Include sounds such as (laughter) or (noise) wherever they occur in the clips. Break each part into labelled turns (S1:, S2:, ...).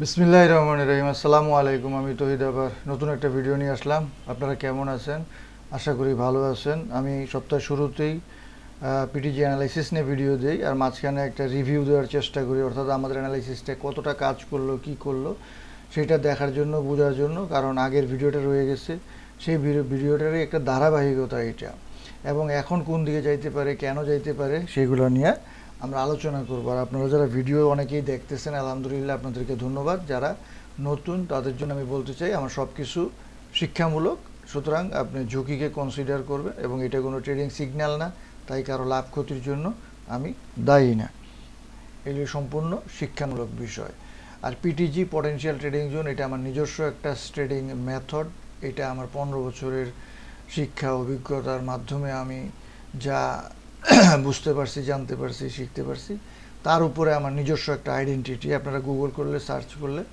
S1: বিসমিল্লাহ রহমান রহিম। আসসালামু আলাইকুম আমি তহিদ আবার। নতুন একটা ভিডিও নিয়ে আসলাম। আপনারা কেমন আছেন? আশা করি ভালো আছেন। আমি সপ্তাহের শুরুতেই পিটিজি অ্যানালাইসিস নিয়ে ভিডিও দিই আর মাঝখানে একটা রিভিউ দেওয়ার চেষ্টা করি, অর্থাৎ আমাদের অ্যানালাইসিসটা কতটা কাজ করল, কি করল, সেটা দেখার জন্য, বোঝার জন্য, কারণ আগের ভিডিওটা রয়ে গেছে। সেই ভিডিওটারই একটা ধারাবাহিকতা এটা। এবং এখন কোন দিকে যাইতে পারে, কেন যাইতে পারে, সেগুলো নিয়ে আমরা আলোচনা করব। আর আপনারা যারা ভিডিও অনেকেই দেখতেছেন, আলহামদুলিল্লাহ আপনাদেরকে ধন্যবাদ। যারা নতুন, তাদের জন্য আমি বলতে চাই, আমার সব কিছু শিক্ষামূলক। সুতরাং আপনি ঝুঁকিকে কনসিডার করবেন এবং এটা কোনো ট্রেডিং সিগন্যাল না। তাই কারও লাভ ক্ষতির জন্য আমি দায়ী না। এগুলি সম্পূর্ণ শিক্ষামূলক বিষয়। আর পিটিজি পটেনশিয়াল ট্রেডিং জোন এটা আমার নিজস্ব একটা ট্রেডিং মেথড এটা আমার পনেরো বছরের শিক্ষা, অভিজ্ঞতার মাধ্যমে আমি যা (clears throat) বুঝতে পারছি, জানতে পারছি, শিখতে পারছি, তার উপরে আমার নিজস্ব একটা আইডেন্টিটি আপনারা গুগল করলে সার্চ করলে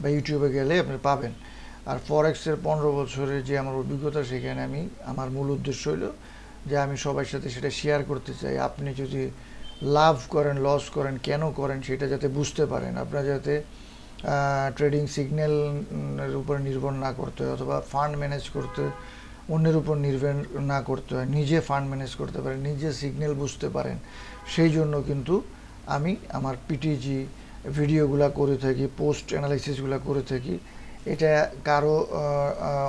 S1: বা ইউটিউবে গেলে আপনি পাবেন। আর ফরেক্সের পনেরো বছরের যে আমার অভিজ্ঞতা, সেখানে আমি, আমার মূল উদ্দেশ্য হলো যে আমি সবার সাথে সেটা শেয়ার করতে চাই। আপনি যদি লাভ করেন লস করেন, কেন করেন সেটা যাতে বুঝতে পারেন। আপনার যাতে ট্রেডিং সিগন্যালের উপর নির্ভর না করতে হয় অথবা ফান্ড ম্যানেজ করতে অন্যের উপর নির্ভর না করতে হয়। নিজে ফান্ড ম্যানেজ করতে পারেন, নিজে সিগন্যাল বুঝতে পারেন। সেই জন্য কিন্তু আমি আমার পিটিজি ভিডিওগুলা করে থাকি পোস্ট অ্যানালাইসিসগুলো করে থাকি। এটা কারও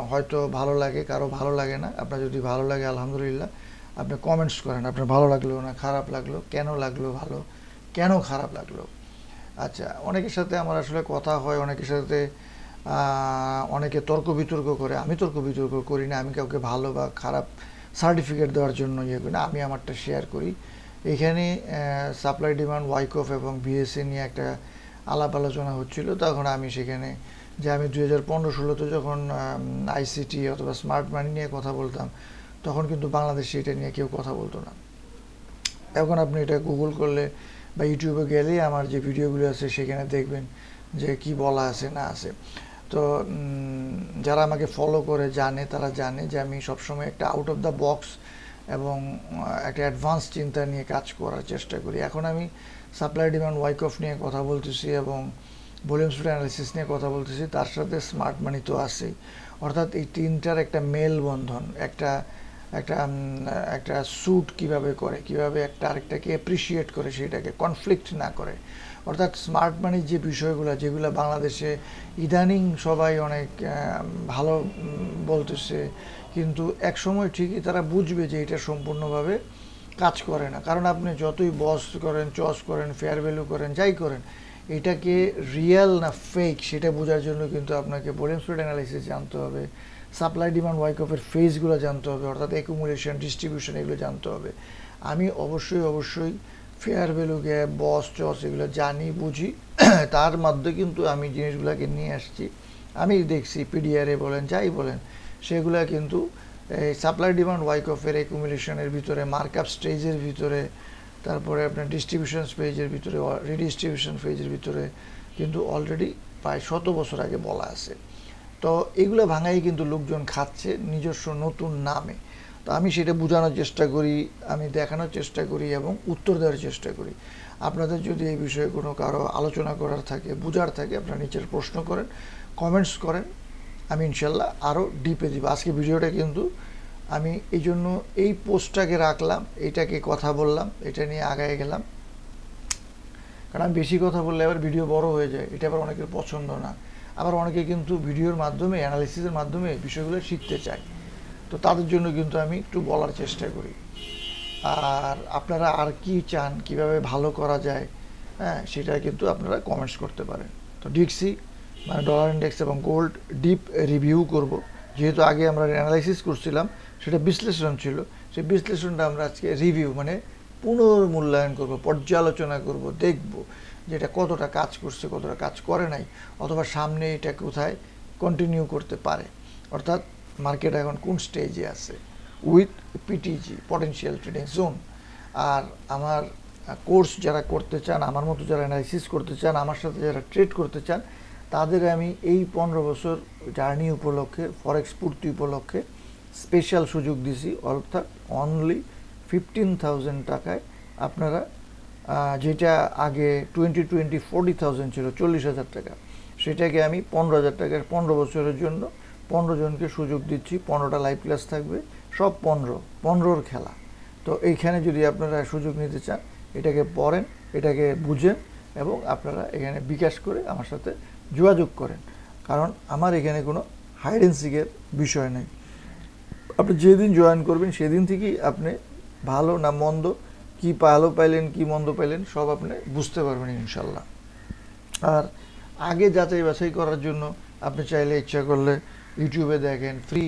S1: হয়তো ভালো লাগে, কারও ভালো লাগে না। আপনার যদি ভালো লাগে, আলহামদুলিল্লাহ। আপনি কমেন্টস করেন, আপনার ভালো লাগল না, খারাপ লাগল, কেন লাগল ভালো, কেন খারাপ লাগল? আচ্ছা অনেকের সাথে আমার আসলে কথা হয়, অনেকের সাথে অনেকে তর্ক বিতর্ক করে, আমি তর্ক বিতর্ক করি না, আমি কাউকে ভালো বা খারাপ সার্টিফিকেট দেওয়ার জন্য ইয়ে করি না, আমি আমারটা শেয়ার করি। এখানে সাপ্লাই ডিমান্ড ওয়াইকফ এবং বিএসসি নিয়ে একটা আলাপ আলোচনা হচ্ছিল, তখন আমি সেখানে যে আমি দু হাজার পনেরো ষোলোতে যখন আইসিটি অথবা স্মার্ট মানি নিয়ে কথা বলতাম তখন কিন্তু বাংলাদেশে এটা নিয়ে কেউ কথা বলতো না। এখন আপনি এটা গুগল করলে বা ইউটিউবে গেলেই আমার যে ভিডিওগুলো আছে সেখানে দেখবেন যে কি বলা আছে, না আছে। তো যারা আমাকে ফলো করে জানে, তারা জানে যে আমি সবসময় একটা আউট অফ দ্য বক্স এবং একটা অ্যাডভান্স চিন্তা নিয়ে কাজ করার চেষ্টা করি। এখন আমি সাপ্লাই ডিমান্ড ওয়াইক অফ নিয়ে কথা বলতেছি এবং ভলিউম স্পিড অ্যানালিসিস নিয়ে কথা বলতেছি, তার সাথে স্মার্ট মানি তো আছেই। অর্থাৎ এই তিনটার একটা মেল বন্ধন একটা একটা একটা স্যুট কীভাবে করে, কীভাবে একটা আরেকটাকে অ্যাপ্রিসিয়েট করে, সেটাকে কনফ্লিক্ট না করে। অর্থাৎ স্মার্ট মানির যে বিষয়গুলো, যেগুলো বাংলাদেশে ইদানিং সবাই অনেক ভালো বলতেছে, কিন্তু এক সময় ঠিকই তারা বুঝবে যে এটা সম্পূর্ণভাবে কাজ করে না। কারণ আপনি যতই বস করেন, চস করেন ফেয়ার ভ্যালু করেন, যাই করেন, এটাকে রিয়েল না ফেক সেটা বোঝার জন্য কিন্তু আপনাকে বোলেম স্পিড অ্যানালাইসিস জানতে হবে। সাপ্লাই ডিমান্ড ওয়াইকফের ফেজগুলো জানতে হবে, অর্থাৎ অ্যাকুমুলেশন ডিস্ট্রিবিউশন এগুলো জানতে হবে। আমি অবশ্যই অবশ্যই fair value gap BOS CHOCH এগুলো জানি, বুঝি। (clears throat) তার মধ্যে কিন্তু আমি জিনিসগুলোকে নিয়ে আসছি। আমি দেখছি পিডিআরে বলেন, যাই বলেন, সেগুলো কিন্তু, এই সাপ্লাই ডিমান্ড ওয়াইকফের অ্যাকুমুলেশনের ভিতরে মার্কআপ স্টেজের ভিতরে, তারপরে আপনার ডিস্ট্রিবিউশন পেজের ভিতরে রিডিস্ট্রিবিউশন পেজের ভিতরে কিন্তু অলরেডি প্রায় শত বছর আগে বলা আছে। তো এগুলো ভাঙাই কিন্তু লোকজন খাচ্ছে নিজস্ব নতুন নামে। তো আমি সেটা বোঝানোর চেষ্টা করি, আমি দেখানোর চেষ্টা করি এবং উত্তর দেওয়ার চেষ্টা করি। আপনাদের যদি এই বিষয়ে কোনো কারও আলোচনা করার থাকে, বোঝার থাকে, আপনারা নিচের প্রশ্ন করেন কমেন্টস করেন, আমি ইনশাল্লাহ আরও ডিপে দিব। আজকে ভিডিওটা কিন্তু আমি এই জন্য এই পোস্টটাকে রাখলাম, এটাকে কথা বললাম, এটা নিয়ে আগায় গেলাম। কারণ আমি বেশি কথা বললে আবার ভিডিও বড় হয়ে যায়, এটা আবার অনেকের পছন্দ না। আবার অনেকে কিন্তু ভিডিওর মাধ্যমে অ্যানালিসিসের মাধ্যমে বিষয়গুলো শিখতে চায়। তো তাদের জন্য কিন্তু আমি একটু বলার চেষ্টা করি। আর আপনারা আর কি চান, কীভাবে ভালো করা যায় হ্যাঁ সেটা কিন্তু আপনারা কমেন্টস করতে পারেন। তো ডিক্সি মানে ডলার ইন্ডেক্স এবং গোল্ড ডিপ রিভিউ করব। যেহেতু আগে আমরা অ্যানালাইসিস করছিলাম, সেটা বিশ্লেষণ ছিল। সেই বিশ্লেষণটা আমরা আজকে রিভিউ মানে পুনর্মূল্যায়ন করব, পর্যালোচনা করব, দেখব। যে এটা কতটা কাজ করছে, কতটা কাজ করে নাই, অথবা সামনে এটা কোথায় কন্টিনিউ করতে পারে। অর্থাৎ মার্কেট এখন কোন স্টেজে আছে? With PTG potential trading zone আর আমার কোর্স যারা করতে চান, আমার মতো যারা অ্যানালাইসিস করতে চান, আমার সাথে যারা ট্রেড করতে চান, তাদের আমি এই পনেরো বছর জার্নি উপলক্ষে ফরেক্স পূর্তি উপলক্ষে স্পেশাল সুযোগ দিছি। অর্থাৎ অনলি ফিফটিন থাউজেন্ড টাকায় আপনারা যেটা আগে টোয়েন্টি টোয়েন্টি ফোর্টি থাউজেন্ড ছিল চল্লিশ হাজার টাকা। সেটাকে আমি পনেরো হাজার টাকার পনেরো বছরের জন্য পনেরো জনকে সুযোগ দিচ্ছি, পনেরোটা লাইভ ক্লাস থাকবে, সব পনেরো, পনেরোর খেলা। তো এইখানে যদি আপনারা সুযোগ নিতে চান, এটাকে পড়েন, এটাকে বুঝেন এবং আপনারা এখানে বিকাশ করে আমার সাথে যোগাযোগ করেন। কারণ আমার এখানে কোনো হাইড অ্যান্ড সিকের বিষয় নেই। আপনি যেদিন জয়েন করবেন, সেদিন থেকেই আপনি ভালো না মন্দ কি ভালো পাইলেন, কি মন্দ পাইলেন, সব আপনি বুঝতে পারবেন ইনশাল্লাহ। আর আগে যাচাই বাছাই করার জন্য আপনি চাইলে ইচ্ছা করলে ইউটিউবে দেখেন ফ্রি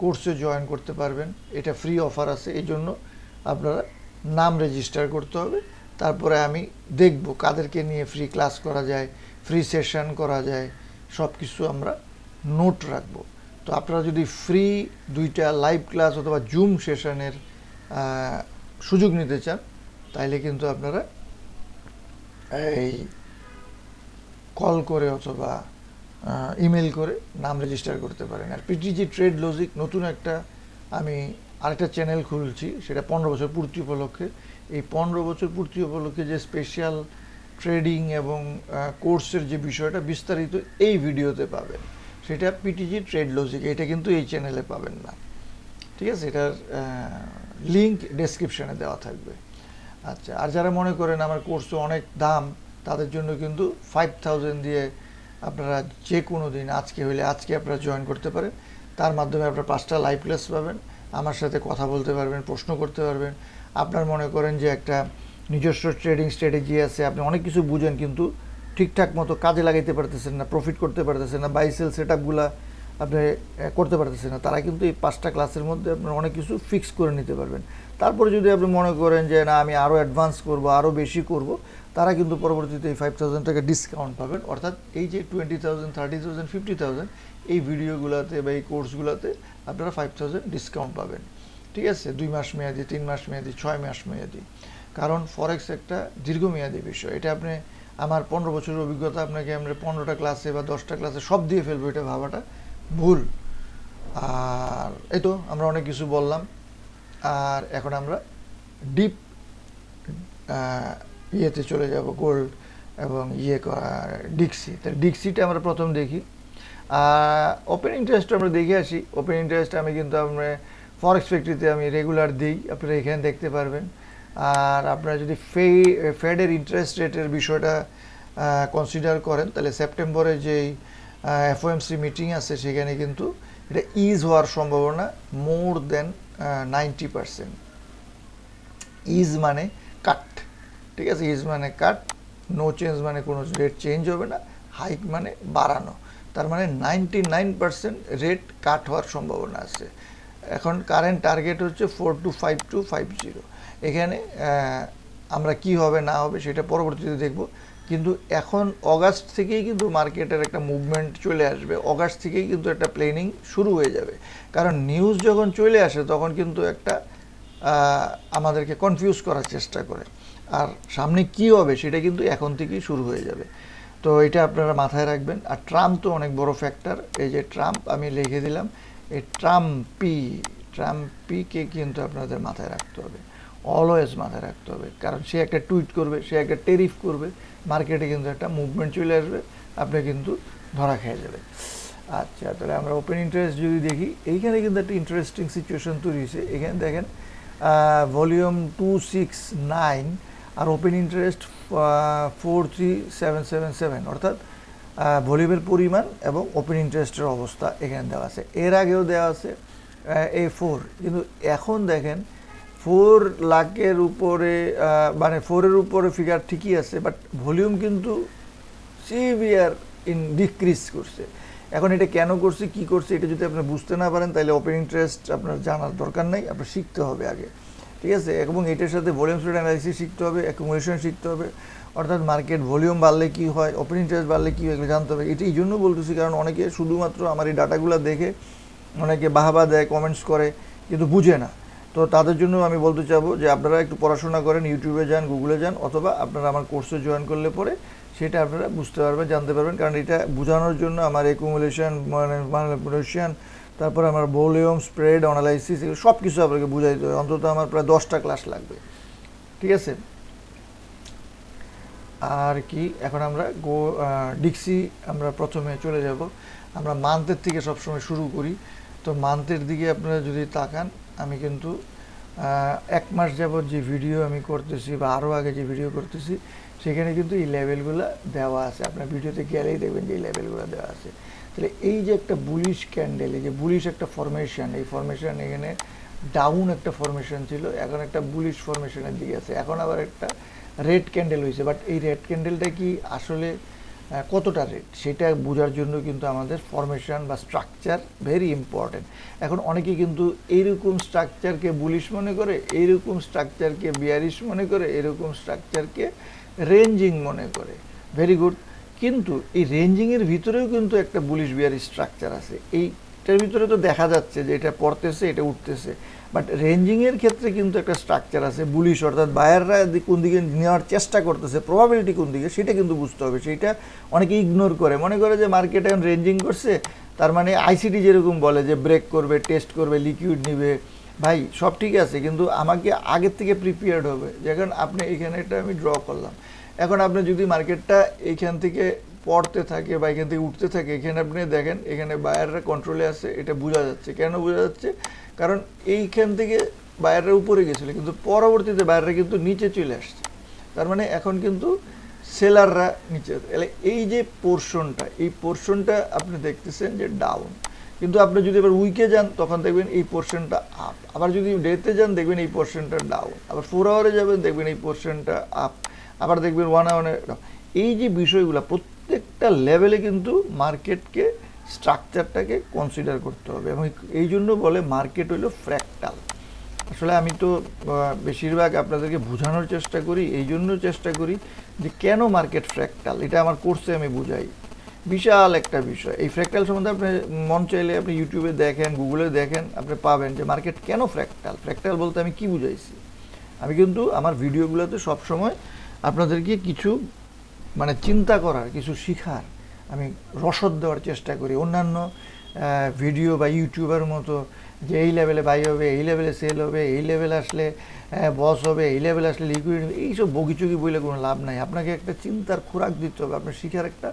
S1: কোর্সে জয়েন করতে পারবেন। এটা ফ্রি অফার আছে, এই জন্য আপনারা নাম রেজিস্টার করতে হবে। তারপরে আমি দেখব কাদেরকে নিয়ে ফ্রি ক্লাস করা যায় ফ্রি সেশন করা যায় সব কিছু আমরা নোট রাখব। তো আপনারা যদি ফ্রি দুইটা লাইভ ক্লাস অথবা জুম সেশনের সুযোগ নিতে চান তাইলে কিন্তু আপনারা এই কল করে অথবা ইমেল করে নাম রেজিস্টার করতে পারেন। আর পিটিজি ট্রেড লজিক নতুন একটা আমি আরেকটা চ্যানেল খুলছি, সেটা পনেরো বছর পূর্তি উপলক্ষে। এই পনেরো বছর পূর্তি উপলক্ষে যে স্পেশাল ট্রেডিং এবং কোর্সের যে বিষয়টা বিস্তারিত এই ভিডিওতে পাবেন। সেটা পিটিজি ট্রেড লজিক এটা কিন্তু এই চ্যানেলে পাবেন না। ঠিক আছে? এটার লিঙ্ক ডেসক্রিপশানে দেওয়া থাকবে। আচ্ছা আর যারা মনে করেন আমার কোর্সে অনেক দাম, তাদের জন্য কিন্তু ফাইভ থাউজেন্ড দিয়ে আপনারা যে কোনো দিন, আজকে হলে আজকে আপনারা জয়েন করতে পারেন। তার মাধ্যমে আপনারা পাঁচটা লাইভ ক্লাস পাবেন। আমার সাথে কথা বলতে পারবেন, প্রশ্ন করতে পারবেন। আপনার মনে করেন যে একটা নিজস্ব ট্রেডিং স্ট্র্যাটেজি আছে, আপনি অনেক কিছু বুঝেন কিন্তু ঠিকঠাক মতো কাজে লাগাইতে পারতেছেন না প্রফিট করতে পারতেছেন না বাই সেল সেট আপগুলা আপনি করতে পারতেছেন না। তারা কিন্তু এই পাঁচটা ক্লাসের মধ্যে আপনার অনেক কিছু ফিক্স করে নিতে পারবেন। তারপরে যদি আপনি মনে করেন যে, না, আমি আরও অ্যাডভান্স করব আরও বেশি করব, তারা কিন্তু পরবর্তীতে এই ফাইভ থাউজেন্ড টাকা ডিসকাউন্ট পাবেন। অর্থাৎ এই যে twenty thousand thirty thousand fifty thousand এই ভিডিওগুলোতে বা এই কোর্সগুলোতে আপনারা ফাইভ থাউজেন্ড ডিসকাউন্ট পাবেন। ঠিক আছে? দুই মাস মেয়াদি, তিন মাস মেয়াদি, ছয় মাস মেয়াদি। কারণ ফরেক্স একটা দীর্ঘমেয়াদী বিষয়। এটা আপনি, আমার পনেরো বছরের অভিজ্ঞতা, আপনাকে আমরা পনেরোটা ক্লাসে বা দশটা ক্লাসে সব দিয়ে ফেলব, এটা ভাবাটা ভুল। আর এই তো, আমরা অনেক কিছু বললাম। আর এখন আমরা ডিপ ইয়েতে চলে যাব গোল্ড এবং ইয়ে ডিক্সি তাহলে ডিক্সিটা আমরা প্রথম দেখি। ওপেন ইন্টারেস্ট আমরা দেখে আসি। ওপেন ইন্টারেস্ট আমি কিন্তু আমরা ফরেক্স ফ্যাক্টরিতে আমি রেগুলার দিই। আপনারা এখানে দেখতে পারবেন। আর আপনারা যদি ফে ফেডের ইন্টারেস্ট রেটের বিষয়টা কনসিডার করেন, তাহলে সেপ্টেম্বরে যেই এফওএমসি মিটিং আছে, সেখানে কিন্তু এটা ইজ হওয়ার সম্ভাবনা more than ninety percent is মানে কাট ঠিক আছে? ইজ মানে কাট নো চেঞ্জ মানে কোনো রেট চেঞ্জ হবে না হাইক মানে বাড়ানো। তার মানে ninety nine percent rate cut হওয়ার সম্ভাবনা আছে। এখন কারেন্ট টার্গেট হচ্ছে four two five two five zero এখানে আমরা কি হবে না হবে সেটা পরবর্তীতে দেখব। কিন্তু এখন অগাস্ট থেকেই কিন্তু মার্কেটের একটা মুভমেন্ট চলে আসবে। অগাস্ট থেকেই কিন্তু একটা প্ল্যানিং শুরু হয়ে যাবে। কারণ নিউজ যখন চলে আসে, তখন কিন্তু একটা আমাদেরকে কনফিউজ করার চেষ্টা করে। আর সামনে কি হবে সেটা কিন্তু এখন থেকেই শুরু হয়ে যাবে। তো এটা আপনারা মাথায় রাখবেন। আর ট্রাম্প তো অনেক বড় ফ্যাক্টর এই যে ট্রাম্প আমি লিখে দিলাম, এই ট্রাম্পি ট্রাম্পিকে কিন্তু আপনাদের মাথায় রাখতে হবে। অলওয়েজ মাথায় রাখতে হবে। কারণ সে একটা টুইট করবে, সে একটা টেরিফ করবে মার্কেটে কিন্তু একটা মুভমেন্ট চলে আসবে, আপনি কিন্তু ধরা খেয়ে যাবে আচ্ছা তাহলে আমরা ওপেন ইন্টারেস্ট যদি দেখি, এইখানে কিন্তু একটা ইন্টারেস্টিং সিচুয়েশন তৈরি হয়েছে। এখানে দেখেন ভলিউম টু সিক্স নাইন আর open interest four three seven seven seven অর্থাৎ ভলিউমের পরিমাণ এবং ওপেন ইন্টারেস্টের অবস্থা এখানে দেওয়া আছে। এর আগেও দেওয়া আছে এ ফোর কিন্তু এখন দেখেন ফোর লাখের উপরে মানে ফোরের উপরে ফিগার ঠিকই আছে বাট ভলিউম কিন্তু সিভিয়ার ইন ডিক্রিজ করছে। এখন এটা কেন করছে, কি করছে, এটা যদি আপনি বুঝতে না পারেন, তাহলে ওপেন ইন্টারেস্ট আপনার জানার দরকার নাই, আপনার শিখতে হবে আগে। ঠিক আছে? এবং এটার সাথে ভলিউম স্প্রেড অ্যানালাইসিস শিখতে হবে অ্যাকুমুলেশন শিখতে হবে, অর্থাৎ মার্কেট ভলিউম বাড়লে কী হয় ওপেন ইন্টারেস্ট বাড়লে কী হয়, এগুলো জানতে হবে। এটা এই জন্য বলতেছি, কারণ অনেকে শুধুমাত্র আমার এই ডাটাগুলো দেখে অনেকে বাহাবা দেয় কমেন্টস করে, কিন্তু বুঝে না। তো তাদের জন্য আমি বলতে চাবো যে আপনারা একটু পড়াশোনা করেন, ইউটিউবে যান, গুগলে যান, অথবা আপনারা আমার কোর্সে জয়েন করলে পরে সেটা আপনারা বুঝতে পারবেন, জানতে পারবেন। কারণ এটা বোঝানোর জন্য আমার একুমুলেশন মানে ম্যানিপুলেশন তারপর আমার ভলিউম স্প্রেড অ্যানালাইসিস এগুলো সব কিছু আপনাকে বুঝাইতে হবে। অন্তত আমার প্রায় দশটা ক্লাস লাগবে। ঠিক আছে? আর কি, এখন আমরা গো ডিক্সি আমরা প্রথমে চলে যাব। আমরা মান্থের থেকে সবসময় শুরু করি। তো মান্থের দিকে আপনারা যদি তাকান আমি কিন্তু এক মাস যাবত যে ভিডিও আমি করতেছি বা আরও আগে যে ভিডিও করতেছি, সেখানে কিন্তু এই লেভেলগুলো দেওয়া আছে। আপনার ভিডিওতে গেলেই দেখবেন যে এই লেভেলগুলো দেওয়া আছে। তাহলে এই যে একটা বুলিশ ক্যান্ডেল এই যে বুলিশ একটা ফরমেশন এই ফরমেশন এখানে ডাউন একটা ফরমেশন ছিল, এখন একটা বুলিশ ফরমেশনের দিকে আছে। এখন আবার একটা রেড ক্যান্ডেল হয়েছে বাট এই রেড ক্যান্ডেলটা কি আসলে কতটা রেট সেটা বোঝার জন্য কিন্তু আমাদের ফরমেশন বা স্ট্রাকচার ভেরি ইম্পর্টেন্ট এখন অনেকে কিন্তু এইরকম স্ট্রাকচারকে বুলিশ মনে করে এইরকম স্ট্রাকচারকে বিয়ারিশ মনে করে, এরকম স্ট্রাকচারকে রেঞ্জিং মনে করে। ভেরি গুড কিন্তু এই রেঞ্জিংয়ের ভিতরেও কিন্তু একটা বুলিশ বিয়ারি স্ট্রাকচার আছে। এইটার ভিতরে তো দেখা যাচ্ছে যে এটা পড়তেছে, এটা উঠতেছে। বাট রেঞ্জিংয়ের ক্ষেত্রে কিন্তু একটা স্ট্রাকচার আছে বুলিশ অর্থাৎ বায়াররা কোন দিকে নেওয়ার চেষ্টা করতেছে প্রবাবিলিটি কোন দিকে, সেটা কিন্তু বুঝতে হবে। সেটা অনেকে ইগনোর করে। মনে করে যে মার্কেট এখন রেঞ্জিং করছে, তার মানে আইসিটি যেরকম বলে যে ব্রেক করবে টেস্ট করবে লিকুইড নিবে, ভাই, সব ঠিক আছে, কিন্তু আমাকে আগের থেকে প্রিপেয়ার্ড হবে। যেমন আপনি এখানে এটা আমি ড্র করলাম। এখন আপনি যদি মার্কেটটা এইখান থেকে পড়তে থাকে বা এখান থেকে উঠতে থাকে, এখানে আপনি দেখেন, এখানে বায়াররা কন্ট্রোলে আছে, এটা বোঝা যাচ্ছে। কেন বোঝা যাচ্ছে? কারণ এইখান থেকে বায়াররা উপরে গেছিল, কিন্তু পরবর্তীতে বায়াররা কিন্তু নিচে চলে আসছে। তার মানে এখন কিন্তু সেলাররা নিচে তাহলে এই যে পোর্শনটা, এই পোর্শনটা আপনি দেখতেছেন যে ডাউন কিন্তু আপনি যদি এবার উইকে যান, তখন দেখবেন এই পোর্শনটা আপ আবার যদি ডেতে যান, দেখবেন এই পোর্শনটা ডাউন আবার ফোর আওয়ারে যাবেন, দেখবেন এই পোর্শনটা আপ আবার দেখবেন ওয়ান আওয়ারে এই যে বিষয়গুলো, প্রত্যেকটা লেভেলে কিন্তু মার্কেটকে স্ট্রাকচারটাকে কনসিডার করতে হবে এবং এই জন্য বলে মার্কেট হলো ফ্র্যাকটাল আসলে আমি তো বেশিরভাগ আপনাদেরকে বোঝানোর চেষ্টা করি, এই জন্য চেষ্টা করি যে কেন মার্কেট ফ্র্যাকটাল এটা আমার কোর্সে আমি বুঝাই। বিশাল একটা বিষয়। এই ফ্র্যাকটাল সম্বন্ধে আপনি মন চাইলে আপনি ইউটিউবে দেখেন গুগলে দেখেন, আপনি পাবেন যে মার্কেট কেন ফ্র্যাকটাল ফ্র্যাকটাল বলতে আমি কি বুঝাইছি? আমি কিন্তু আমার ভিডিওগুলোতে সবসময় আপনাদেরকে কিছু মানে চিন্তা করার, কিছু শিখার আমি রসদ দেওয়ার চেষ্টা করি। অন্যান্য ভিডিও বা ইউটিউবের মতো যে এই লেভেলে বাই হবে, এই লেভেলে সেল হবে, এই লেভেলে আসলে বস হবে, এই লেভেলে আসলে লিকুইড এইসব বগিচুগি বলে কোনো লাভ নাই। আপনাকে একটা চিন্তার খোরাক দিতে হবে, আপনার শিখার একটা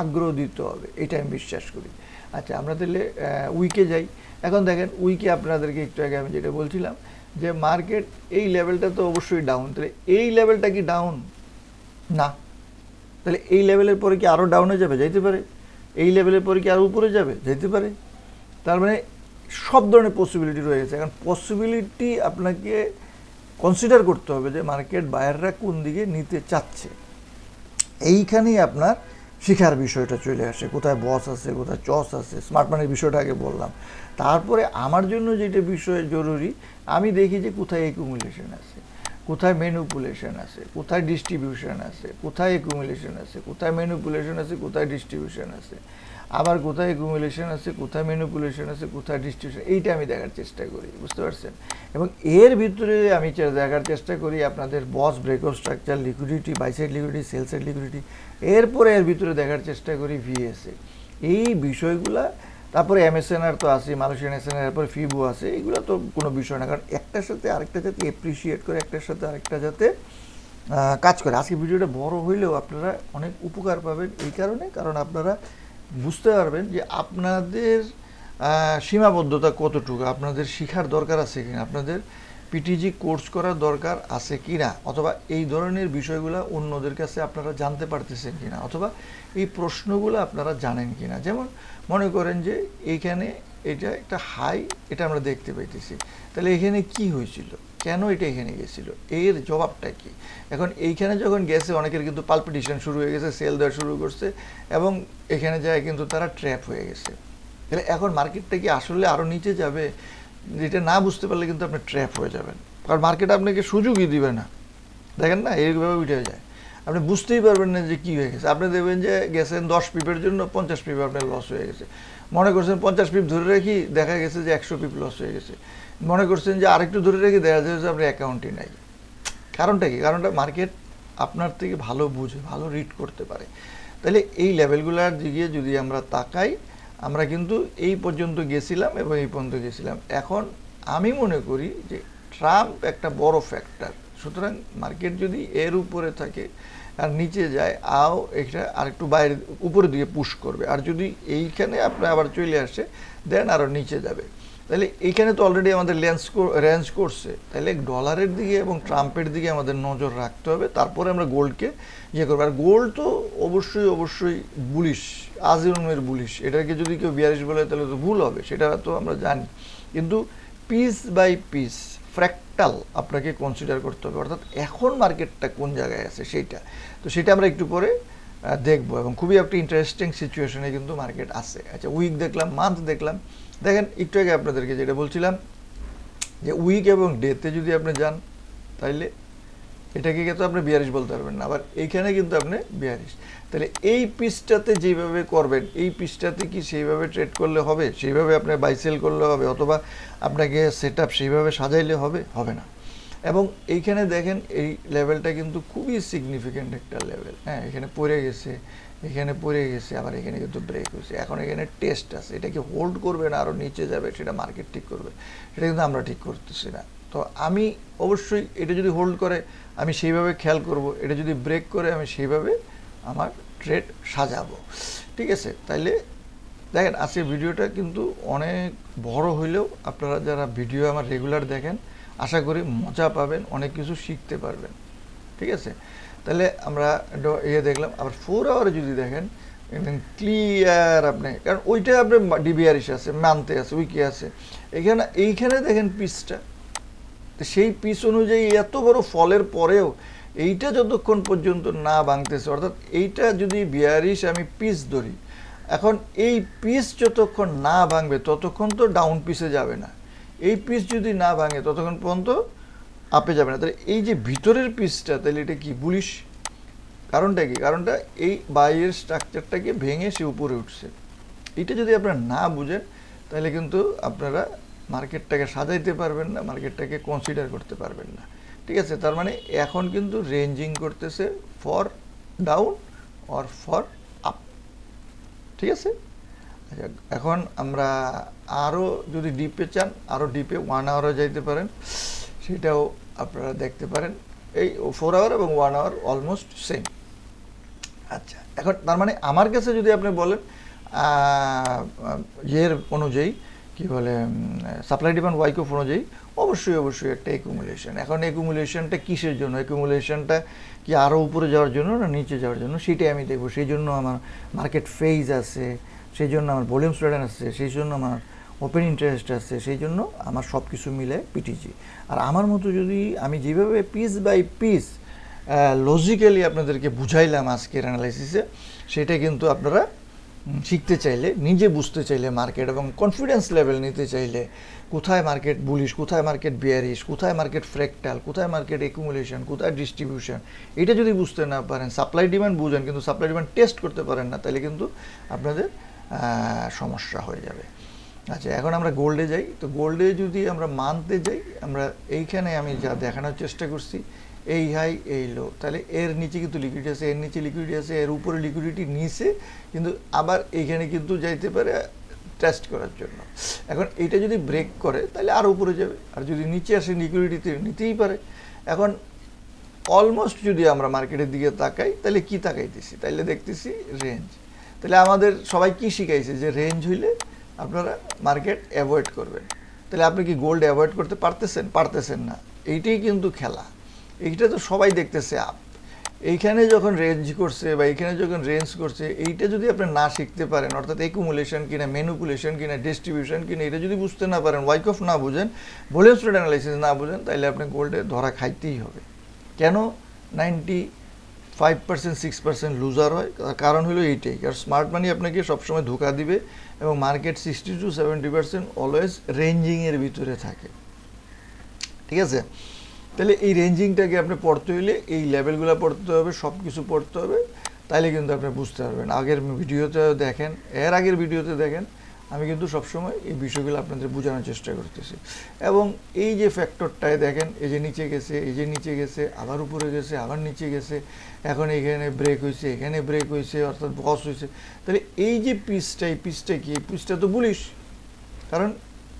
S1: আগ্রহ দিতে হবে, এটা আমি বিশ্বাস করি। আচ্ছা আমরা তাহলে উইকে যাই। এখন দেখেন উইকে আপনাদেরকে একটু আগে আমি যেটা বলছিলাম যে মার্কেট এই লেভেলটা তো অবশ্যই ডাউন তাহলে এই লেভেলটা কি ডাউন না। তাহলে এই লেভেলের পরে কি আরও ডাউনে যাবে? যাইতে পারে। এই লেভেলের পরে কি আরও উপরে যাবে? যাইতে পারে। তার মানে সব ধরনের পসিবিলিটি রয়েছে এখন পসিবিলিটি আপনাকে কনসিডার করতে হবে যে মার্কেট বায়াররা কোন দিকে নিতে চাচ্ছে। এইখানেই আপনার শিখার বিষয়টা চলে আসে। কোথায় বস আছে, কোথায় চস আছে স্মার্ট মানির বিষয়টা আগে বললাম। তারপরে আমার জন্য যেটা বিষয় জরুরি, আমি দেখি যে কোথায় একুমুলেশন আছে। কোথায় ম্যানুপুলেশন আছে, কোথায় ডিস্ট্রিবিউশন আছে, কোথায় একুমুলেশন আছে, কোথায় ম্যানুপুলেশন আছে, কোথায় ডিস্ট্রিবিউশন আছে, আবার কোথায় একুমুলেশন আছে, কোথায় ম্যানুপুলেশন আছে, কোথায় ডিস্ট্রিবিউশন এইটা আমি দেখার চেষ্টা করি, বুঝতে পারছেন? এবং এর ভিতরে আমি দেখার চেষ্টা করি আপনাদের BOS breakup structure liquidity buy side liquidity sell side liquidity এরপরে এর ভিতরে দেখার চেষ্টা করি ভিএসএ এই বিষয়গুলা তারপরে এমএসএনআর তো আছে মালয়েশিয়ান এসএনআর এরপরে ফিবু আছে, এগুলো তো কোনো বিষয় না, কারণ একটার সাথে আরেকটা যাতে অ্যাপ্রিসিয়েট করে, একটার সাথে আরেকটা যাতে কাজ করে। আজকে ভিডিওটা বড় হইলেও আপনারা অনেক উপকার পাবেন এই কারণে, কারণ আপনারা বুঝতে পারবেন যে আপনাদের সীমাবদ্ধতা কতটুকু, আপনাদের শিখার দরকার আছে কিনা, আপনাদের পিটিজি কোর্স করার দরকার আছে কিনা? অথবা এই ধরনের বিষয়গুলো অন্যদের কাছে আপনারা জানতে পারতেছেন কি না অথবা এই প্রশ্নগুলো আপনারা জানেন কি না যেমন মনে করেন যে এইখানে এটা একটা হাই এটা আমরা দেখতে পাইতেছি। তাহলে এখানে কি হয়েছিল? কেন এটা এখানে গেছিল? এর জবাবটা কি? এখন এইখানে যখন গেছে, অনেকের কিন্তু পালপিটিশন শুরু হয়ে গেছে সেল দেওয়া শুরু করছে, এবং এখানে যায় কিন্তু তারা ট্র্যাপ হয়ে গেছে। তাহলে এখন মার্কেটটা কি আসলে আরও নিচে যাবে? যেটা না বুঝতে পারলে কিন্তু আপনি ট্র্যাপ হয়ে যাবেন। কারণ মার্কেট আপনাকে সুযোগই দিবে না। দেখেন না এইভাবে উঠে যায়। আপনি বুঝতেই পারবেন না যে কী হয়ে গেছে। আপনি দেখবেন যে গেছেন দশ পিপের জন্য, পঞ্চাশ পিপ আপনার লস হয়ে গেছে। মনে করছেন পঞ্চাশ পিপ ধরে রাখি, দেখা গেছে যে একশো পিপ লস হয়ে গেছে। মনে করছেন যে আরেকটু ধরে রেখে, দেখা যায় যে আপনার অ্যাকাউন্টই নাই। কারণটা কি? কারণটা মার্কেট আপনার থেকে ভালো বুঝে, ভালো রিড করতে পারে। তাহলে এই লেভেলগুলোর দিকে যদি আমরা তাকাই আমরা কিন্তু এই পর্যন্ত গেছিলাম এবং এই পর্যন্ত গেছিলাম। এখন আমি মনে করি যে ট্রাম্প একটা বড় ফ্যাক্টর সুতরাং মার্কেট যদি এর উপরে থাকে আর নিচে যায়, আও এটা আর একটু বাইরে, উপরের দিকে পুশ করবে। আর যদি এইখানে আপনার আবার চলে আসে দেন আরও নিচে যাবে। তাহলে এইখানে তো অলরেডি আমাদের লেন্স রেঞ্জ করছে। তাহলে ডলারের দিকে এবং ট্রাম্পের দিকে আমাদের নজর রাখতে হবে। তারপরে আমরা গোল্ডকে ইয়ে করব। আর গোল্ড তো অবশ্যই অবশ্যই বুলিশ আজিরমের বুলিশ এটাকে যদি কেউ বিয়ারিশ বলে, তাহলে তো ভুল হবে, সেটা তো আমরা জানি। কিন্তু পিস বাই পিস ফ্র্যাকটাল আপনাকে কনসিডার করতে হবে। অর্থাৎ এখন মার্কেটটা কোন জায়গায় আছে, সেইটা। তো সেটা আমরা একটু পরে দেখব। এবং খুবই একটা ইন্টারেস্টিং সিচুয়েশনে কিন্তু মার্কেট আছে। আচ্ছা উইক দেখলাম মান্থ দেখলাম। দেখেন, একটু আগে আপনাদেরকে যেটা বলছিলাম যে উইক এবং ডেতে যদি আপনি যান, তাইলে এটাকে কিন্তু আপনি বিয়ারিশ বলতে পারবেন না। আবার এইখানে কিন্তু আপনি বিয়ারিশ তাহলে এই পিসটাতে যেভাবে করবেন, এই পিসটাতে কি সেইভাবে ট্রেড করলে হবে? সেইভাবে আপনি বাইসেল করলে হবে, অথবা আপনাকে সেট সেইভাবে সাজাইলে হবে? হবে না। এবং এইখানে দেখেন, এই লেভেলটা কিন্তু খুবই সিগনিফিক্যান্ট একটা লেভেল হ্যাঁ এখানে পড়ে গেছে। এখানে পড়ে গেছে, আবার এখানে কিন্তু ব্রেক হয়েছে। এখন এখানে টেস্ট আছে। এটাকে হোল্ড করবে না আরও নিচে যাবে, সেটা মার্কেট ঠিক করবে? সেটা কিন্তু আমরা ঠিক করতেছি না। তো আমি অবশ্যই এটা যদি হোল্ড করে, আমি সেইভাবে খেয়াল করব। এটা যদি ব্রেক করে, আমি সেইভাবে আমার ট্রেড সাজাবো। ঠিক আছে? তাইলে দেখেন আজকে ভিডিওটা কিন্তু অনেক বড় হইলেও আপনারা যারা ভিডিও আমার রেগুলার দেখেন, আশা করি মজা পাবেন, অনেক কিছু শিখতে পারবেন। ঠিক আছে? তাহলে আমরা ইয়ে দেখলাম, আবার ফোর আওয়ারে যদি দেখেন, একদম ক্লিয়ার আপনি, কারণ ওইটা আপনার ডিবিআরিস আছে মানতে আছে উইকে আছে। এখানে, এইখানে দেখেন পিসটা তো সেই পিস অনুযায়ী এত বড় ফলের পরেও এইটা যতক্ষণ পর্যন্ত না ভাঙতেছে, অর্থাৎ এইটা যদি বিয়ারিশ আমি পিস ধরি, এখন এই পিস যতক্ষণ না ভাঙবে, ততক্ষণ তো ডাউন পিসে যাবে না। এই পিস যদি না ভাঙে, ততক্ষণ পর্যন্ত আপে যাবে না। তাহলে এই যে ভিতরের পিসটা তাহলে এটা কি বুলিশ কারণটা কি? কারণটা এই বাইরের স্ট্রাকচারটাকে ভেঙে সে উপরে উঠছে। এটা যদি আপনারা না বুঝেন, তাহলে কিন্তু আপনারা মার্কেটটাকে সাজাইতে পারবেন না মার্কেটটাকে কনসিডার করতে পারবেন না। ঠিক আছে? তার মানে এখন কিন্তু রেঞ্জিং করতেছে for down or for up ঠিক আছে? আচ্ছা এখন আমরা আরও যদি ডিপে চান আরও ডিপে ওয়ান আওয়ারও যাইতে পারেন। সেটাও আপনারা দেখতে পারেন। এই ফোর আওয়ার এবং ওয়ান আওয়ার অলমোস্ট সেম আচ্ছা এখন তার মানে আমার কাছে যদি আপনি বলেন ইয়ের অনুযায়ী, কি বলে সাপ্লাই ডিমান্ড ওয়াইকফ অনুযায়ী, অবশ্যই অবশ্যই একটা একুমুলেশন এখন একুমুলেশনটা কিসের জন্য? একুমুলেশনটা কি আরও উপরে যাওয়ার জন্য না নিচে যাওয়ার জন্য? সেটাই আমি দেখব। সেই জন্য আমার মার্কেট ফেজ আছে, সেই জন্য আমার ভলিউম স্টুডেন্ট আছে, সেই জন্য আমার ওপেন ইন্টারেস্ট আছে, সেই জন্য আমার সব কিছু মিলে পিটিজি আর আমার মতো যদি আমি যেভাবে পিস বাই পিস লজিক্যালি আপনাদেরকে বুঝাইলাম আজকের অ্যানালাইসিসে সেটা কিন্তু আপনারা শিখতে চাইলে, নিজে বুঝতে চাইলে মার্কেট এবং কনফিডেন্স লেভেল নিতে চাইলে কোথায় মার্কেট বুলিশ কোথায় মার্কেট বিয়ারিশ কোথায় মার্কেট ফ্র্যাকটাল কোথায় মার্কেট একুমুলেশন কোথায় ডিস্ট্রিবিউশন এটা যদি বুঝতে না পারেন সাপ্লাই ডিমান্ড বুঝেন, কিন্তু সাপ্লাই ডিমান্ড টেস্ট করতে পারেন না, তাহলে কিন্তু আপনাদের সমস্যা হয়ে যাবে। আচ্ছা এখন আমরা গোল্ডে যাই। তো গোল্ডে যদি আমরা মানতে যাই, আমরা এইখানে আমি যা দেখানোর চেষ্টা করছি, এই হাই এই লো তাহলে এর নিচে কিন্তু লিকুইডিটি আছে, এর নিচে লিকুইডিটি আছে, এর উপরে লিকুইডিটি নিচে, কিন্তু আবার এইখানে কিন্তু যাইতে পারে টেস্ট করার জন্য। এখন এইটা যদি ব্রেক করে, তাহলে আর উপরে যাবে। আর যদি নিচে আসে লিকুইডিটিতে নিতেই পারে। এখন অলমোস্ট যদি আমরা মার্কেটের দিকে তাকাই, তাহলে কি তাকাইতেছি? তাহলে দেখতেছি রেঞ্জ তাহলে আমাদের সবাই কি শিখাইছে? যে রেঞ্জ হইলে আপনারা মার্কেট অ্যাভয়েড করবেন। তাহলে আপনি কি গোল্ড অ্যাভয়েড করতে পারতেছেন? পারতেছেন না। এইটাই কিন্তু খেলা। এইটা তো সবাই দেখতেছে আপ এইখানে যখন রেঞ্জ করছে বা এইখানে যখন রেঞ্জ করছে, এইটা যদি আপনি না শিখতে পারেন, অর্থাৎ একুমুলেশন কিনা মেনুপুলেশন কিনা ডিস্ট্রিবিউশন কিনা, এটা যদি বুঝতে না পারেন ওয়াইক অফ না বুঝেন ভলিউম স্ট্রেট অ্যানালাইসিস না বুঝেন তাহলে আপনি গোল্ডে ধরা খাইতেই হবে। কেন? Ninety five percent six percent loser হয়। তার কারণ হলো এইটাই। কারণ স্মার্ট মানি আপনাকে সবসময় ধোকা দিবে এবং market sixty two seventy percent always রেঞ্জিংয়ের ভিতরে থাকে। ঠিক আছে? তাহলে এই রেঞ্জিংটাকে আপনি পড়তে হইলে এই লেভেলগুলো পড়তে হবে সব কিছু পড়তে হবে। তাইলে কিন্তু আপনি বুঝতে পারবেন। আগের ভিডিওতে দেখেন, এর আগের ভিডিওতে দেখেন আমি কিন্তু সবসময় এই বিষয়গুলো আপনাদের বোঝানোর চেষ্টা করতেছি। এবং এই যে ফ্যাক্টরটায় দেখেন, এই যে নিচে গেছে, এই যে নিচে গেছে, আবার উপরে গেছে, আবার নিচে গেছে, এখন এখানে ব্রেক হয়েছে, এখানে ব্রেক হয়েছে, অর্থাৎ বস হয়েছে। তাহলে এই যে পিসটা এই পিসটা কি? এই পিসটা তো বুলিশ কারণ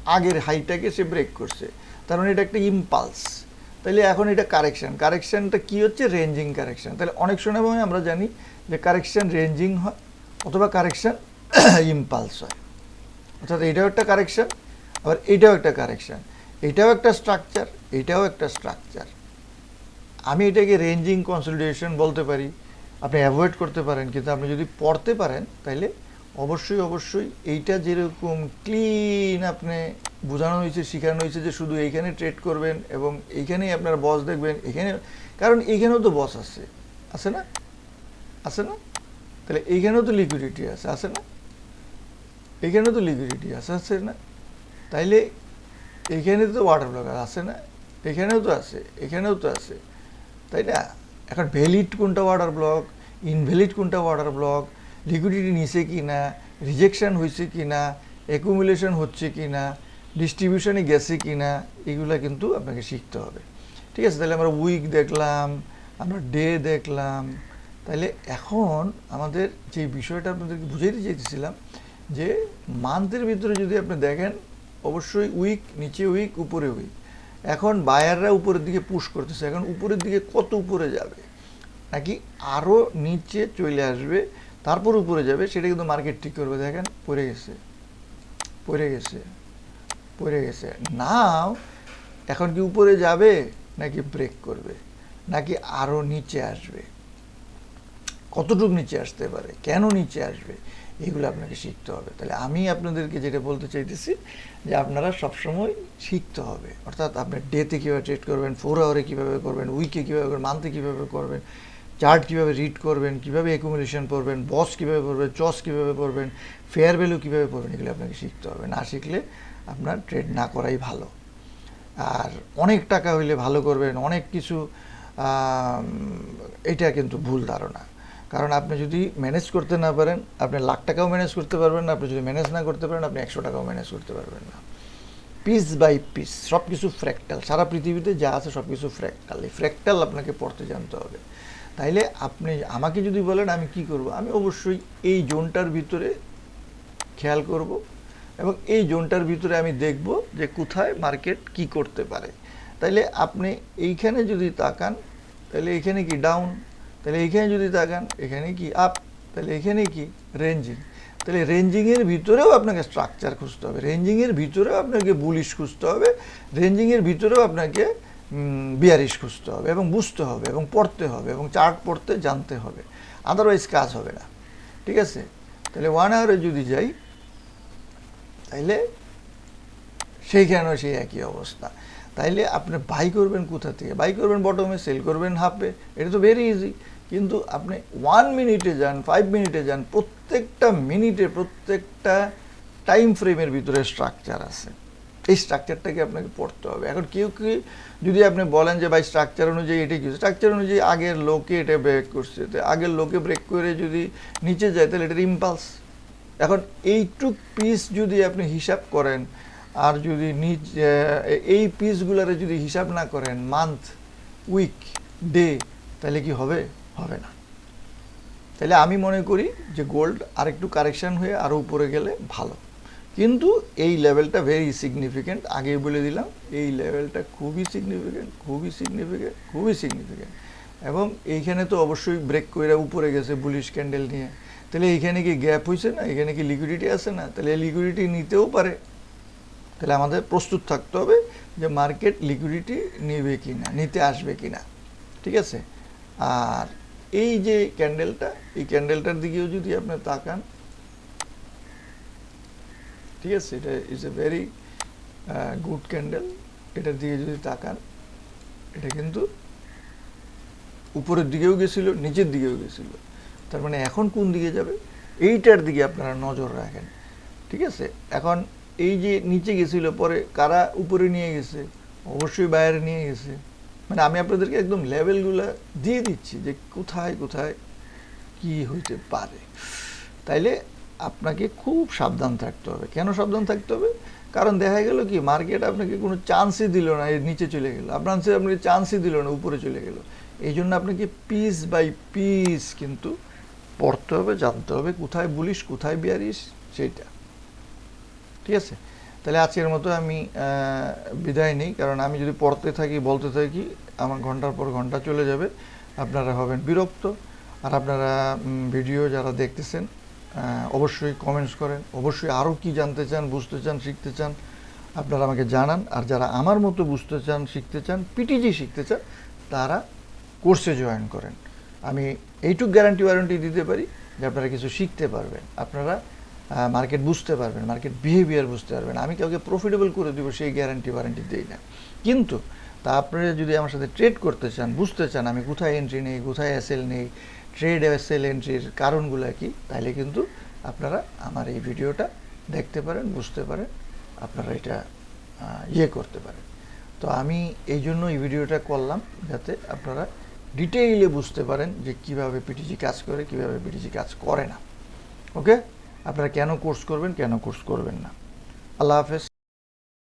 S1: আগের হাইটাকে সে ব্রেক করছে। তার মানে এটা একটা ইম্পালস তাহলে এখন এটা কারেকশন কারেকশনটা কি হচ্ছে? রেঞ্জিং কারেকশন তাহলে অনেক সময় আমরা জানি যে কারেকশন রেঞ্জিং হয় অথবা কারেকশান ইম্পালস (coughs) হয়। অর্থাৎ এটাও একটা কারেকশন আবার এটাও একটা কারেকশন এটাও একটা স্ট্রাকচার এটাও একটা স্ট্রাকচার আমি এটাকে রেঞ্জিং কনসলিডেশন বলতে পারি, আপনি অ্যাভয়েড করতে পারেন, কিন্তু আপনি যদি পড়তে পারেন তাহলে অবশ্যই অবশ্যই এইটা যেরকম ক্লিন আপনি বোঝানো হয়েছে, শেখানো হয়েছে যে শুধু এইখানে ট্রেড করবেন এবং এইখানেই আপনার বস দেখবেন, এখানে, কারণ এইখানেও তো বস আছে আছে না? আছে না? তাহলে এইখানেও তো লিকুইডিটি আছে আছে না? এখানেও তো লিকুইডিটি আছে আছে না? তাইলে এখানে তো ওয়াটার ব্লক আছে না? এখানেও তো আছে, এখানেও তো আছে। তাই না? এখন ভ্যালিড কোনটা ওয়াটার ব্লক ইনভ্যালিড কোনটা ওয়াটার ব্লক লিকুইডিটি নিছে কি না রিজেকশন হয়েছে কি না অ্যাকুমুলেশন হচ্ছে কি না ডিস্ট্রিবিউশনে গেছে কি না, এগুলো কিন্তু আপনাকে শিখতে হবে। ঠিক আছে তাহলে আমরা উইক দেখলাম, আমরা ডে দেখলাম। তাহলে এখন আমাদের যে বিষয়টা আপনাদেরকে বুঝাইতে চাইতেছিলাম যে মান্থের ভিতরে যদি আপনি দেখেন, অবশ্যই উইক নিচে উইক উপরে উইক এখন বায়াররা উপরের দিকে পুশ করতেছে। এখন উপরের দিকে কত উপরে যাবে? নাকি আরও নিচে চলে আসবে, তারপর উপরে যাবে, সেটা কিন্তু মার্কেট ঠিক করবে। দেখেন, পড়ে গেছে। পড়ে গেছে। পড়ে গেছে। নাও এখন কি উপরে যাবে, নাকি ব্রেক করবে? নাকি আরও নিচে আসবে? কতটুকু নিচে আসতে পারে? কেন নিচে আসবে? এগুলো আপনাকে শিখতে হবে। তাহলে আমি আপনাদেরকে যেটা বলতে চাইতেছি যে আপনারা সবসময় শিখতে হবে। অর্থাৎ আপনার ডেতে কীভাবে ট্রেড করবেন ফোর আওয়ারে কীভাবে করবেন উইকে কীভাবে করবেন মান্থে কীভাবে করবেন চার্ট কীভাবে রিড করবেন, কীভাবে অ্যাকুমুলেশন পড়বেন বস কীভাবে পড়বেন চস কীভাবে পড়বেন ফেয়ার ভ্যালু কীভাবে পড়বেন, এগুলো আপনাকে শিখতে হবে। না শিখলে আপনার ট্রেড না করাই ভালো। আর অনেক টাকা হইলে ভালো করবেন, অনেক কিছু এটা কিন্তু ভুল ধারণা। কারণ আপনি যদি ম্যানেজ করতে না পারেন, আপনি লাখ টাকাও ম্যানেজ করতে পারবেন না, আপনি যদি ম্যানেজ না করতে পারেন, আপনি একশো টাকাও ম্যানেজ করতে পারবেন না। পিস বাই পিস সব কিছু ফ্র্যাকটাল সারা পৃথিবীতে যা আছে সব কিছু ফ্র্যাকটাল এই ফ্র্যাকটাল আপনাকে পড়তে জানতে হবে। তাইলে আপনি, আমাকে যদি বলেন আমি কি করব, আমি অবশ্যই এই জোনটার ভিতরে খেয়াল করব এবং এই জোনটার ভিতরে আমি দেখব যে কোথায় মার্কেট কি করতে পারে। তাইলে আপনি এইখানে যদি তাকান তাহলে এখানে কি ডাউন তাহলে এখানে যদি তাকান, এখানে কি আপ তাহলে এখানে কি? রেঞ্জিং তাহলে রেঞ্জিংয়ের ভিতরেও আপনাকে স্ট্রাকচার খুঁজতে হবে। রেঞ্জিংয়ের ভিতরেও আপনাকে বুলিশ খুঁজতে হবে। রেঞ্জিংয়ের ভিতরেও আপনাকে বিয়ারিশ খুঁজতে হবে এবং বুঝতে হবে এবং পড়তে হবে এবং চার্ট পড়তে জানতে হবে। আদারওয়াইজ কাজ হবে না। ঠিক আছে? তাহলে ওয়ান আওয়ারে যদি যাই তাইলে সেইখানেও সেই একই অবস্থা। তাইলে আপনি বাই করবেন কোথা থেকে? বাই করবেন বটমে সেল করবেন হাফে এটা তো ভেরি ইজি কিন্তু আপনি ওয়ান মিনিটে যান ফাইভ মিনিটে যান, প্রত্যেকটা মিনিটে প্রত্যেকটা টাইম ফ্রেমের ভিতরে স্ট্রাকচার আছে। এই স্ট্রাকচারটাকে আপনাকে পড়তে হবে। এখন কেউ কি, যদি আপনি বলেন যে, ভাই স্ট্রাকচার অনুযায়ী এটা কিছু স্ট্রাকচার অনুযায়ী আগের লোকে এটা ব্রেক করছে। তো আগের লোকে ব্রেক করে যদি নিচে যায়, তাহলে এটার ইম্পালস এখন এইটুক পিস যদি আপনি হিসাব করেন, আর যদি নিচ এই পিসগুলারে যদি হিসাব না করেন মান্থ উইক ডে তাহলে কি হবে? হবে না। তাহলে আমি মনে করি যে গোল্ড আরেকটু কারেকশান হয়ে আরও উপরে গেলে ভালো। কিন্তু এই লেভেলটা ভেরি সিগনিফিকেন্ট আগে বলে দিলাম, এই লেভেলটা খুবই সিগনিফিকেন্ট খুবই সিগনিফিকেন্ট খুবই সিগনিফিকেন্ট এবং এইখানে তো অবশ্যই ব্রেক করে উপরে গেছে বুলিশ ক্যান্ডেল নিয়ে। তাহলে এইখানে কি গ্যাপ হয়েছে না? এখানে কি লিকুইডিটি আছে না? তাহলে লিকুইডিটি নিতেও পারে। তাহলে আমাদের প্রস্তুত থাকতে হবে যে মার্কেট লিকুইডিটি নেবে কি না নিতে আসবে কি না ঠিক আছে? আর এই যে ক্যান্ডেলটা, এই ক্যান্ডেলটার দিকেও যদি আপনি তাকান, ঠিক আছে, এটা is a very good candle এটার দিকে যদি তাকান, এটা কিন্তু উপরের দিকেও গেছিল, নিচের দিকেও গেছিল। তার মানে এখন কোন দিকে যাবে? এইটার দিকে আপনারা নজর রাখেন, ঠিক আছে? এখন এই যে নিচে গেছিল, পরে কারা উপরে নিয়ে গেছে? অবশ্যই বাইরে নিয়ে গেছে। মানে আমি আপনাদেরকে একদম লেভেলগুলো দিয়ে দিচ্ছি যে কোথায় কোথায় কি হইতে পারে। তাইলে আপনাকে খুব সাবধান থাকতে হবে। কেন সাবধান থাকতে হবে? কারণ দেখা গেল কি, মার্কেট আপনাকে কোনো চান্সই দিল না, এর নিচে চলে গেল। আপনার আপনাকে চান্সই দিল না, উপরে চলে গেল। এই জন্য আপনাকে পিস বাই পিস কিন্তু পড়তে হবে, জানতে হবে কোথায় বলিস কোথায় বিয়ারিস সেইটা। ঠিক আছে? তাহলে আজকের মতো আমি বিদায় নিই। কারণ আমি যদি পড়তে থাকি, বলতে থাকি, আমার ঘণ্টার পর ঘণ্টা চলে যাবে। আপনারা হবেন বিরক্ত। আর আপনারা ভিডিও যারা দেখতেছেন অবশ্যই কমেন্টস করেন। অবশ্যই আরও কি জানতে চান, বুঝতে চান, শিখতে চান, আপনারা আমাকে জানান। আর যারা আমার মতো বুঝতে চান, শিখতে চান পিটিজি শিখতে চান, তারা কোর্সে জয়েন করেন। আমি এইটুক গ্যারান্টি ওয়ারেন্টি দিতে পারি যে আপনারা কিছু শিখতে পারবেন। আপনারা মার্কেট বুঝতে পারবেন মার্কেট বিহেভিয়ার বুঝতে পারবেন। আমি কাউকে প্রফিটেবল করে দিব, সেই গ্যারান্টি ওয়ারেন্টি দিই না। কিন্তু তা আপনারা যদি আমার সাথে ট্রেড করতে চান, বুঝতে চান আমি কোথায় এন্ট্রি নেই, কোথায় এসএল নেই ট্রেড এসএল এন্ট্রির কারণগুলো কি তাহলে কিন্তু আপনারা আমার এই ভিডিওটা দেখতে পারেন, বুঝতে পারেন, আপনারা এটা ইয়ে করতে পারেন। তো আমি এই জন্য এই ভিডিওটা করলাম, যাতে আপনারা ডিটেইলে বুঝতে পারেন যে কীভাবে পিটিজি কাজ করে, কীভাবে পিটিজি কাজ করে না। ওকে আপনারা কেন কোর্স করবেন কেন কোর্স করবেন না। আল্লাহ হাফেজ।